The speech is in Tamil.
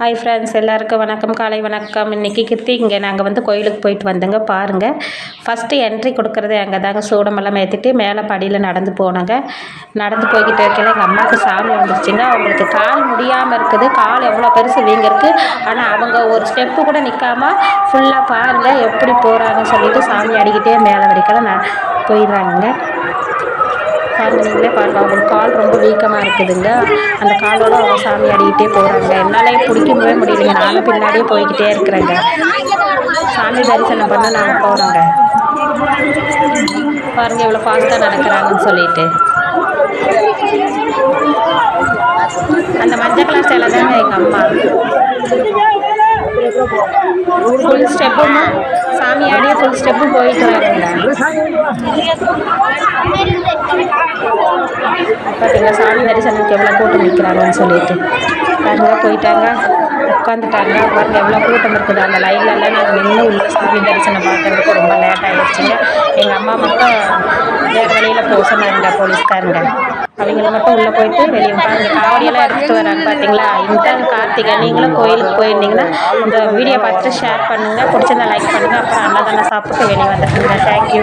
ஹாய் ஃப்ரெண்ட்ஸ் எல்லாருக்கும் வணக்கம். காலை வணக்கம். இன்றைக்கி கிருத்திகை நாங்கள் வந்து கோயிலுக்கு போயிட்டு வந்தோங்க. பாருங்கள் ஃபஸ்ட்டு என்ட்ரி கொடுக்குறது அங்கே தாங்க. சூடமெல்லாம் ஏற்றிட்டு மேலே படியில் நடந்து போனோங்க. நடந்து போய்கிட்டு இருக்கையில் எங்கள் அம்மாவுக்கு சாமி வந்துருச்சுங்க. அவங்களுக்கு கால் முடியாமல் இருக்குது. கால் எவ்வளோ பெருசு வீங்கிருக்கு ஆனால் அவங்க ஒரு ஸ்டெப்பு கூட நிற்காமல் ஃபுல்லாக பாருங்கள் எப்படி போகிறாங்கன்னு சொல்லிட்டு சாமி அடிக்கிட்டே மேலே வரைக்கும் போயிடுறாங்க பாருங்கள் நீங்களே பாருங்க அவங்களுக்கு கால் ரொம்ப வீக்கமாக இருக்குதுங்க. அந்த காலோட அவங்க சாமி ஆடிக்கிட்டே போகிறாங்க என்னால் பிடிக்கவே முடியலைங்க. நானும் பின்னாடியே போய்கிட்டே இருக்கிறேங்க. சாமி தரிசனம் பண்ண நாங்கள் போகிறோங்க பாருங்க இவ்வளோ ஃபாஸ்ட்டாக நடக்கிறாங்கன்னு சொல்லிட்டு. அந்த மஞ்சள் கலர் சேலை தாங்க எங்கள் அம்மா. ஃபுல் ஸ்டெப்பும் சாமி ஆடியே ஃபுல் ஸ்டெப்பும் போயிட்டு வரேன் பார்த்தீங்களா சாமி தரிசனத்துக்கு எவ்வளோ கூட்டம் நிற்கிறாங்கன்னு சொல்லிட்டு. பாருங்க போயிட்டாங்க உட்காந்துட்டாங்க பாருங்க எவ்வளோ கூட்டம் இருக்குது அந்த லைன்லலாம் நாங்கள் நின்று உள்ள சாமி தரிசனம் பார்க்குறதுக்கு ரொம்ப லேட் ஆகிடுச்சுங்க எங்கள் அம்மா மட்டும் வேறு வழியில் போக சொன்னாங்க போலீஸ்காரங்க. அவங்கள மட்டும் உள்ளே போயிட்டு வெளியே பாருங்க காவடியெல்லாம் எடுத்துகிட்டு வராங்க பார்த்தீங்களா இந்த கார்த்திகை நீங்களும் கோயிலுக்கு போயிருந்தீங்கன்னா இந்த வீடியோ பார்த்துட்டு ஷேர் பண்ணுங்கள் பிடிச்சிருந்தா லைக் பண்ணுங்கள் அப்புறம் அன்னதானம் சாப்பிட்டு வெளியே வந்துட்டுங்க தேங்க்யூ